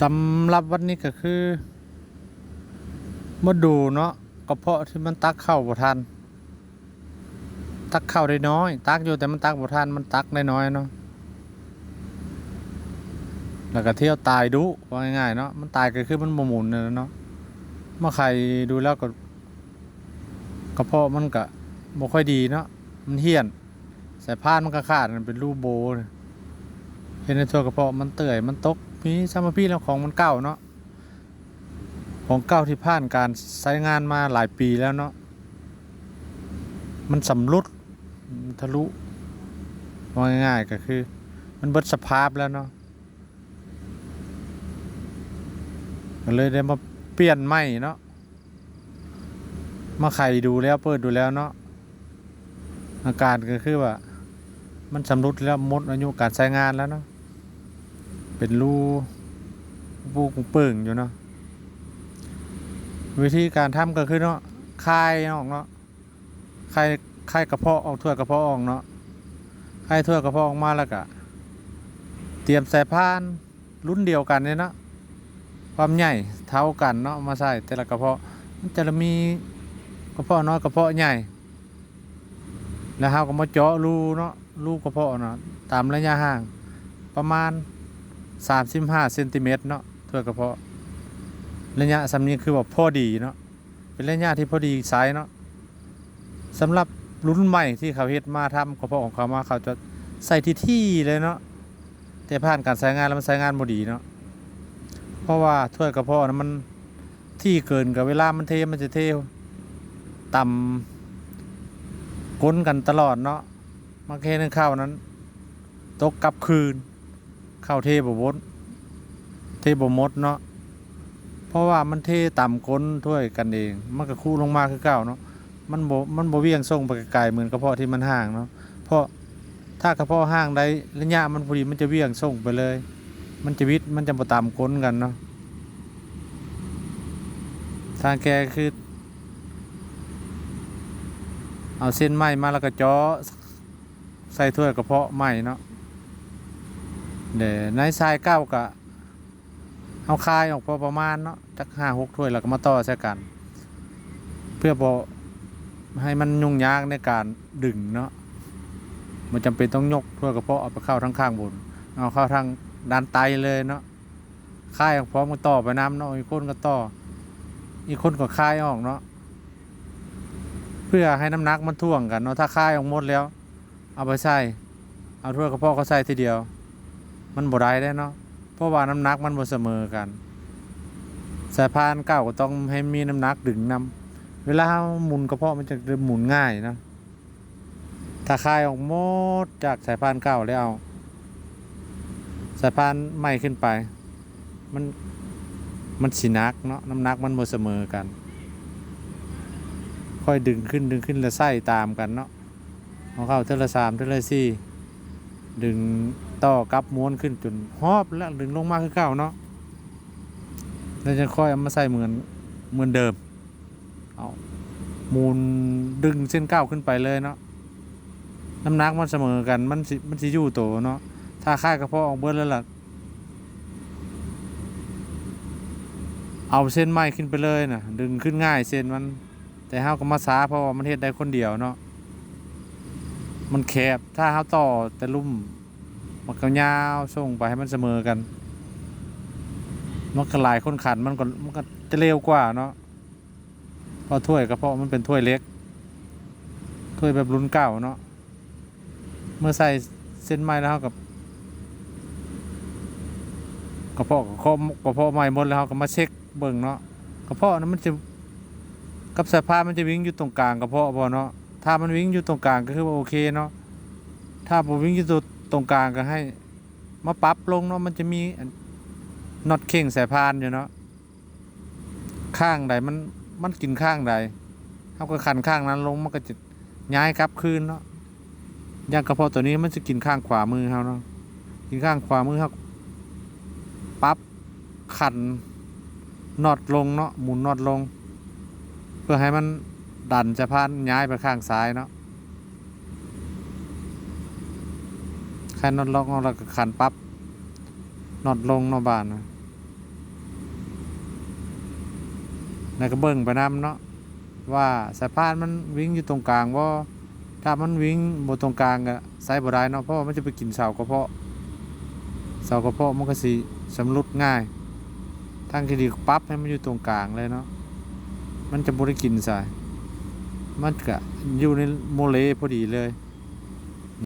สำหรับวันนี้ก็คือมาดูเนาะกระเพาะที่มันตักเข้าบ่ทัน ตักเข้าได้น้อย ตักอยู่แต่มันตักบ่ทันมันตักได้น้อยเนาะแล้วก็เที่ยวตายดุว่าง่ายๆเนาะมันตายก็คือมันบหมุนน่ะเนาะเมื่อใครดูแล้วก็กระเพาะมันก็บ่ค่อยดีเนาะมันเหี้ยนสายพานมันก็ขาดมันเป็นรูโบ เห็นในตัวกระเพาะมันเตื่อยมันตก มีสมาพี่แล้วของมันเก่าเนาะของเก่าที่ผ่านการใช้งานมาหลายปีแล้วเนาะมันสำรุดทะลุว่าง่ายๆก็คือ มันเบิดสภาพแล้วเนาะก็เลยได้มาเปลี่ยนใหม่เนาะมาไขดูแล้วเปิดดูแล้วเนาะอาการก็คือว่า มันสำรุดแล้วหมดอายุการใช้งานแล้วเนาะ เป็นรูปูกเปิ่งอยู่เนาะวิธีการทำก็คือเนาะคายออกเนาะคายคายกระเพาะออกถ้วยกระเพาะออกเนาะคายถ้วยกระเพาะออกมาแล้วก็เตรียมใส่พานรุ่นเดียวกันเนี่ยเนาะความใหญ่เท่ากันเนาะมาใส่แต่ละกระเพาะมันจะมีกระเพาะน้อยกระเพาะใหญ่แล้วเราก็มาเจาะรูเนาะรูกระเพาะเนาะตามระยะห่างประมาณ 35เซนติเมตรเนาะถ้วยกระเพาะระยะสำนี้คือว่าพอดีเนาะเป็นระยะที่พอดีไซส์เนาะสำหรับรุ่นใหม่ที่เขาเฮ็ดมาทำกระเพาะของเขามาเขาจะใส่ที่ที่เลยเนาะแต่ผ่านการใช้งานแล้วมันใช้งานบ่ดีเนาะเพราะว่าถ้วยกระเพาะนั้นมันที่เกินกับเวลามันเทมันจะเทต่ำก้นกันตลอดเนาะมาแค่นึงข้าวนั้น ตกกลับคืน เข้าเทบ่บดเทบมดเนาะเพราะว่ามันเทต่ำก้นถ้วยกันเอง มันก็คู่ลงมาคือเก่าเนาะมันบมันบเวียงส่งไปไกลเหมือนกระเพาะที่มันห่างเนาะเพราะถ้ากระเพาะห่างได้ระยะมันพอดีมันจะเวียงส่งไปเลย มันจะวิดมันจะบ่ต่ำก้นกันเนาะทางแกคือ เอาเส้นไม้มาแล้วก็จาะใส่ถ้วยกระเพาะไม้เนาะ เดี๋ยวในทรายเก้ากะเอาคายออกพอประมาณเนาะจักห้าหกถ้วยแล้วก็มาต่อใส่กัน เพื่อบ่ให้มันยุ่งยากในการดึงเนาะมันจำเป็นต้องยกถ้วยกระเพาะเอาไปเข้าทั้งข้างบน เอาเข้าทางด้านไตเลยเนาะคายออกพร้อมกันต่อไปน้ำเนาะอีกคนก็ต่อ อีกคนก็คายออกเนาะเพื่อให้น้ำหนักมันท่วงกันเนาะถ้าคายออกหมดแล้ว เอาไปใส่เอาถ้วยกระเพาะเขาใส่ทีเดียว มันบ่ได้ได้เนาะเพราะว่าน้ำหนักมันบ่เสมอกัน สายพานเก่าก็ต้องให้มีน้ำหนักดึงนำเวลาเราหมุนกระเพาะมันจะหมุนง่ายนะถ้าคายออกหมดจากสายพานเก่าแล้วเอาสายพานใหม่ขึ้นไป มันมันสินักเนาะน้ำหนักมันบ่เสมอกัน ค่อยดึงขึ้นดึงขึ้นแล้วไส้ตามกันเนาะเอาเข้าเทอละสามเทอละสี่ดึง ต่อกับม้วนขึ้นจนหอบแล้วดึงลงมาคือเก่าเนาะแล้วจะค่อยเอามาใส่เหมือนเหมือนเดิมเอามูลดึงเส้นเก้าขึ้นไปเลยเนาะน้ำหนักมันเสมอกันมันสิมันสิอยู่โตเนาะถ้าค่ากระเพาะออกเบิดแล้วล่ะเอาเส้นไม้ขึ้นไปเลยนะดึงขึ้นง่ายเส้นมันแต่เฮาก็มาซาเพราะว่ามันเฮ็ดได้คนเดียวเนาะมันแคบถ้าเฮาต่อแต่ลุ่ม มันก็ยาวส่งไปให้มันเสมอกันมันก็ลายคนขันมันก็มันก็จะเร็วกว่าเนาะเพราะถ้วยก็เพราะมันเป็นถ้วยเล็กถ้วยแบบรุ่นเก่าเนาะเมื่อใส่เส้นไม้แล้วเฮากับกระเพาะกระเพาะกระเพาะใหม่หมดแล้วเฮาก็มาเช็คเบิ่งเนาะกระเพาะนั้นมันจะกับสายพานมันจะวิ่งอยู่ตรงกลางกระเพาะพอเนาะถ้ามันวิ่งอยู่ตรงกลางก็คือว่าโอเคเนาะถ้าผมวิ่งอยู่ ตรงกลางก็ให้ มาปรับลงเนาะมันจะมีน็อตเข่งสายพานอยู่เนาะข้างใดมันมันกินข้างใดเขาก็ขันข้างนั้นลงมันก็จะย้ายกลับคืนเนาะย่างกระเพาะตัวนี้มันจะกินข้างขวามือเขาเนาะกินข้างขวามือเขาปรับขันน็อตลงเนาะหมุนน็อตลง เพื่อให้มันดันสายพานย้ายไปข้างซ้ายเนาะ คล้น็อตล็อกแล้วก็ขันปั๊บน็อตลงนอบานนะแล้วก็เบิ่งไปนำเนาะว่าสายพานมันวิ่งอยู่ตรงกลางว่าถ้ามันวิ่งบ่ตรงกลางก็ใส่บ่ได้เนาะเพราะว่ามันจะไปกินเสากระเพาะเสากระเพาะมันก็สิสำรุดง่าย ทั้งคดีปั๊บให้มันอยู่ตรงกลางเลยเนาะมันจะบ่ได้กินสายมันก็อยู่ในโมเลพอดีเลย